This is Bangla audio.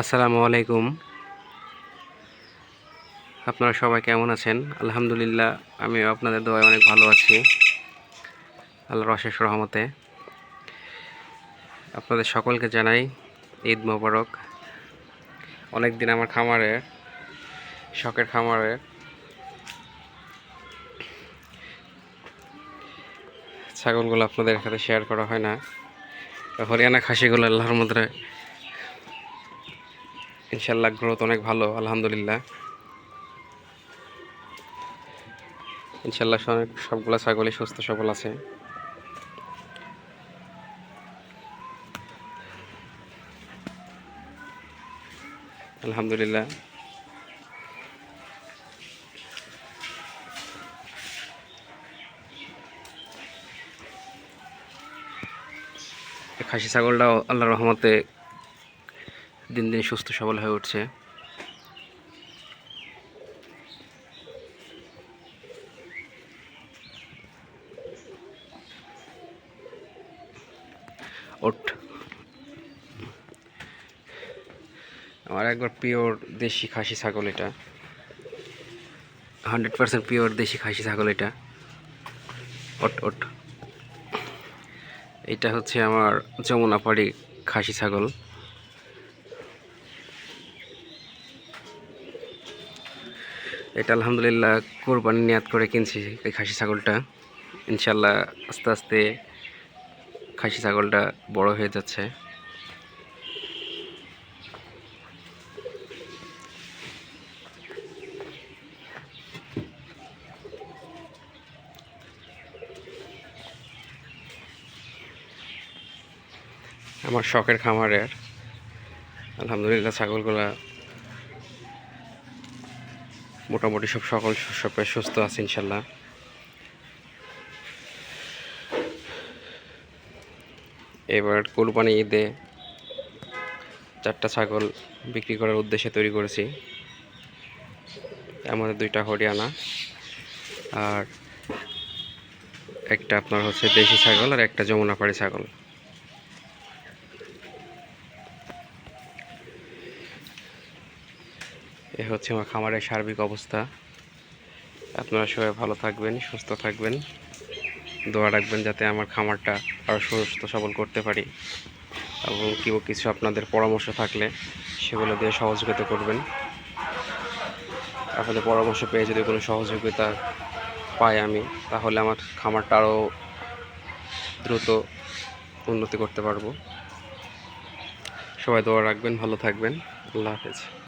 আসসালামু আলাইকুম। আপনারা সবাই কেমন আছেন? আলহামদুলিল্লাহ আমি আপনাদের দোয়ায় অনেক ভালো আছি। আল্লাহর অশেষ রহমতে। আপনাদের সকলকে জানাই ঈদ মোবারক। অনেক দিন আমার খামারে, শখের খামারে। ছাগলগুলো আপনাদের সাথে শেয়ার করা হয় না। হরিয়ানা খাসিগুলো আল্লাহর মধ্যে ইনশাল্লাহ গ্রোথ অনেক ভালো, আলহামদুলিল্লাহ। ইনশাল্লাহ সবগুলো ছাগলই সুস্থ, সবল আছে। আলহামদুলিল্লাহ। খাসি ছাগলটাও আল্লাহর রহমতে দিন দিন সুস্থ সবল হয়ে উঠছে। ওঠ। আমার একবার পিওর দেশি খাসি ছাগল এটা। হান্ড্রেড পার্সেন্ট পিওর দেশি খাসি ছাগল এটা। ওট ওট এটা হচ্ছে আমার যমুনাপাড়ি খাসি ছাগল। এটা আলহামদুলিল্লাহ কোরবানি নিয়াত করে কিনছি এই খাসি ছাগলটা। ইনশাল্লাহ আস্তে আস্তে খাসি ছাগলটা বড় হয়ে যাচ্ছে। আমার শখের খামারের আলহামদুলিল্লাহ ছাগলগুলা মোটামুটি সব সকল সব সুস্থ আছে, ইনশাল্লাহ। এবার কোরবানি ঈদে চারটা ছাগল বিক্রি করার উদ্দেশ্যে তৈরি করেছি। আমাদের দুইটা হরিয়ানা, আর একটা আপনার হচ্ছে দেশি ছাগল আর একটা যমুনাপাড়ি ছাগল। এ হচ্ছে আমার খামারের সার্বিক অবস্থা। আপনারা সবাই ভালো থাকবেন, সুস্থ থাকবেন। দোয়া রাখবেন যাতে আমার খামারটা আরও সুস্থ সবল করতে পারি। এবং কেউ কিছু আপনাদের পরামর্শ থাকলে সেগুলো দিয়ে সহযোগিতা করবেন। আপনাদের পরামর্শ পেয়ে যদি কোনো সহযোগিতা পাই আমি, তাহলে আমার খামারটা আরও দ্রুত উন্নতি করতে পারব। সবাই দোয়া রাখবেন, ভালো থাকবেন। আল্লাহ হাফেজ।